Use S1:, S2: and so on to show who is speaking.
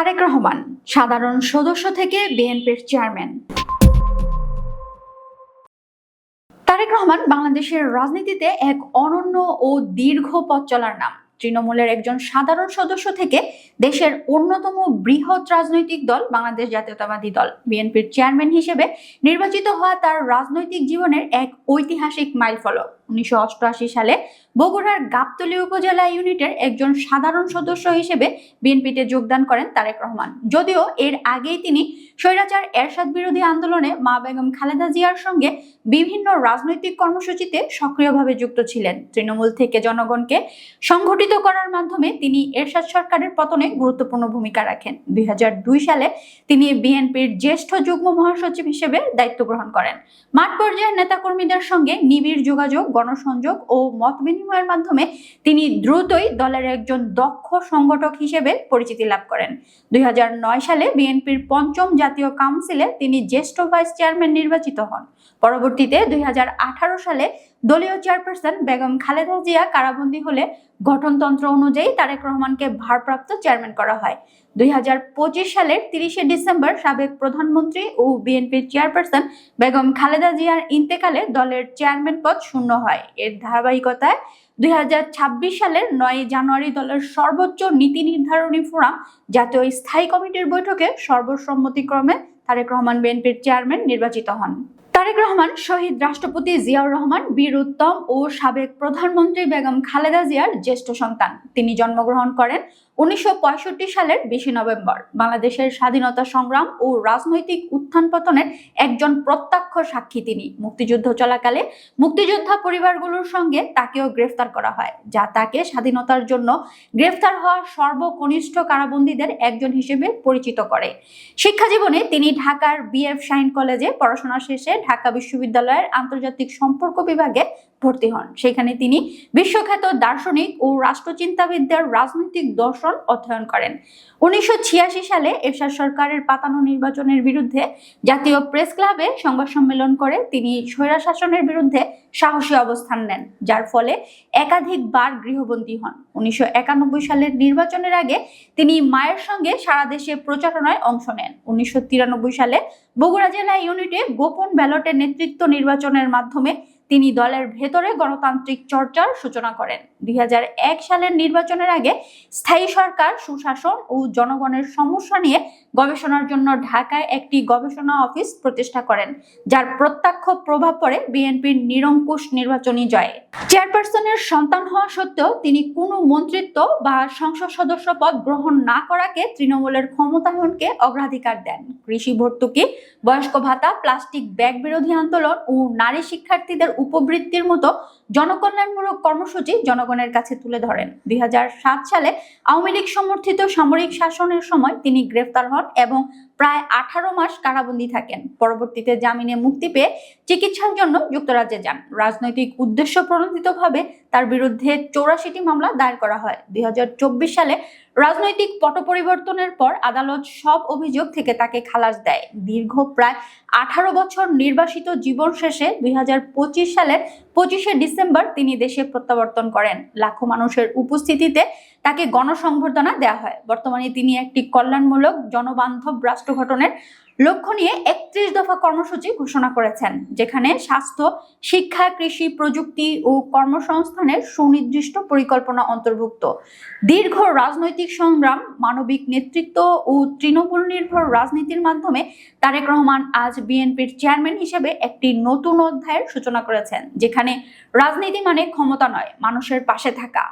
S1: তারেক রহমান সাধারণ সদস্য থেকে বিএনপির চেয়ারম্যান তারেক রহমান বাংলাদেশের রাজনীতিতে এক অনন্য ও দীর্ঘ পথ চলার নাম তৃণমূলের একজন সাধারণ সদস্য থেকে দেশের অন্যতম বৃহৎ রাজনৈতিক দল বাংলাদেশ জাতীয়তাবাদী দল বিএনপির চেয়ারম্যান হিসেবে নির্বাচিত হওয়া তার রাজনৈতিক জীবনের এক ঐতিহাসিক মাইল ফলক উনিশশো সালে বগুড়ার গাবতলী উপজেলা ইউনিটের একজন সাধারণ সদস্য হিসেবে বিএনপিতে যোগদান করেন তারেক রহমান যদিও এর আগেই তিনি স্বৈরাচার এরশাদ বিরোধী আন্দোলনে মা বেগম খালেদা জিয়ার সঙ্গে বিভিন্ন রাজনৈতিক কর্মসূচিতে সক্রিয়ভাবে যুক্ত ছিলেন তৃণমূল থেকে জনগণকে সংগঠিত করার মাধ্যমে তিনি এরশাদ সরকারের পতনে গুরুত্বপূর্ণ ভূমিকা রাখেন দুই সালে তিনি বিএনপির জ্যেষ্ঠ যুগ্ম মহাসচিব হিসেবে দায়িত্ব গ্রহণ করেন মাঠ পর্যায়ের নেতাকর্মীদের সঙ্গে নিবিড় যোগাযোগ গণসংযোগ ও মত বিনিময়ের মাধ্যমে তিনি দ্রুতই দলের একজন দক্ষ সংগঠক হিসেবে পরিচিতি লাভ করেন দুই সালে বিএনপির পঞ্চম জাতীয় কাউন্সিলে তিনি জ্যেষ্ঠ ভাইস চেয়ারম্যান নির্বাচিত হন পরবর্তী পরবর্তীতে দুই সালে দলীয় চেয়ারপারসন বেগম খালেদা জিয়া কারাবন্দী হলে গঠনতন্ত্র অনুযায়ী তারেক রহমানকে ভারপ্রাপ্ত চেয়ারম্যান করা হয় দুই সালের তিরিশে ডিসেম্বর সাবেক প্রধানমন্ত্রী ও বিএনপির চেয়ারপারসন বেগম খালেদা জিয়ার ইন্তেকালে দলের চেয়ারম্যান পদ শূন্য হয় এর ধারাবাহিকতায় দুই সালের নয় জানুয়ারি দলের সর্বোচ্চ নীতি নির্ধারণী ফোরাম জাতীয় স্থায়ী কমিটির বৈঠকে সর্বসম্মতিক্রমে তারেক রহমান বিএনপির চেয়ারম্যান নির্বাচিত হন তারেক রহমান শহীদ রাষ্ট্রপতি জিয়াউর রহমান বীর উত্তম ও সাবেক প্রধানমন্ত্রী বেগম খালেদা জিয়ার জ্যেষ্ঠ সন্তান তিনি জন্মগ্রহণ করেন উনিশশো সালের বিশে নভেম্বর বাংলাদেশের স্বাধীনতা সংগ্রাম ও রাজনৈতিক উত্থান পতনের একজন প্রত্যক্ষ সাক্ষী তিনি মুক্তিযুদ্ধ চলাকালে মুক্তিযোদ্ধা পরিবারগুলোর সঙ্গে তাকেও গ্রেফতার করা হয় যা তাকে স্বাধীনতার জন্য গ্রেফতার হওয়া সর্বকনিষ্ঠ কারাবন্দীদের একজন হিসেবে পরিচিত করে শিক্ষাজীবনে তিনি ঢাকার বিএফ শাইন কলেজে পড়াশোনা শেষে ঢাকা বিশ্ববিদ্যালয়ের আন্তর্জাতিক সম্পর্ক বিভাগে ভর্তি হন সেখানে তিনি বিশ্বখ্যাত দার্শনিক ও রাষ্ট্রচিন্তাবিদদের রাজনৈতিক দর্শন অধ্যয়ন করেন উনিশশো সালে এরশাদ সরকারের পাতানো নির্বাচনের বিরুদ্ধে জাতীয় প্রেস ক্লাবে সংবাদ সম্মেলন করে তিনি স্বৈরা শাসনের বিরুদ্ধে সাহসী অবস্থান নেন যার ফলে একাধিকবার গৃহবন্দী হন উনিশশো সালের নির্বাচনের আগে তিনি মায়ের সঙ্গে সারা দেশে প্রচারণায় অংশ নেন উনিশশো সালে বগুড়া জেলা ইউনিটে গোপন ব্যালটের নেতৃত্ব নির্বাচনের মাধ্যমে তিনি দলের ভেতরে গণতান্ত্রিক চর্চার সূচনা করেন দুই সালের নির্বাচনের আগে স্থায়ী সরকার সুশাসন ও জনগণের সমস্যা নিয়ে গবেষণার জন্য ঢাকায় একটি গবেষণা অফিস প্রতিষ্ঠা করেন যার প্রত্যক্ষ প্রভাব পড়ে বিএনপির নিরঙ্কুশ নির্বাচনী জয়ে চেয়ারপারসনের সন্তান হওয়া সত্ত্বেও তিনি কোনো মন্ত্রিত্ব বা সংসদ সদস্য পদ গ্রহণ না করাকে তৃণমূলের ক্ষমতায়নকে অগ্রাধিকার দেন কৃষি ভর্তুকি বয়স্ক ভাতা প্লাস্টিক ব্যাগ বিরোধী আন্দোলন ও নারী শিক্ষার্থীদের উপবৃত্তির মতো জনকল্যাণমূলক কর্মসূচি জনগণের কাছে তুলে ধরেন দুই সালে আওয়ামী লীগ সমর্থিত সামরিক শাসনের সময় তিনি গ্রেফতার হন এবং প্রায় আঠারো মাস কারাবন্দী থাকেন পরবর্তীতে জামিনে মুক্তি পেয়ে চিকিৎসার জন্য যুক্তরাজ্যে যান রাজনৈতিক উদ্দেশ্য প্রণোদিতভাবে তার বিরুদ্ধে চৌরাশিটি মামলা দায়ের করা হয় দুই সালে রাজনৈতিক পট পরিবর্তনের পর আদালত সব অভিযোগ থেকে তাকে খালাস দেয় দীর্ঘ প্রায় আঠারো বছর নির্বাসিত জীবন শেষে দুই সালে পঁচিশে ডিসেম্বর তিনি দেশে প্রত্যাবর্তন করেন লাখো মানুষের উপস্থিতিতে তাকে গণসংবর্ধনা দেওয়া হয় বর্তমানে তিনি একটি কল্যাণমূলক জনবান্ধব রাষ্ট্র ঘটনের লক্ষ্য নিয়ে একত্রিশ দফা কর্মসূচি ঘোষণা করেছেন যেখানে স্বাস্থ্য শিক্ষা কৃষি প্রযুক্তি ও কর্মসংস্থানের সুনির্দিষ্ট পরিকল্পনা অন্তর্ভুক্ত দীর্ঘ রাজনৈতিক সংগ্রাম মানবিক নেতৃত্ব ও তৃণমূল নির্ভর রাজনীতির মাধ্যমে তারেক রহমান আজ বিএনপির চেয়ারম্যান হিসেবে একটি নতুন অধ্যায়ের সূচনা করেছেন যেখানে রাজনীতি মানে ক্ষমতা নয় মানুষের পাশে থাকা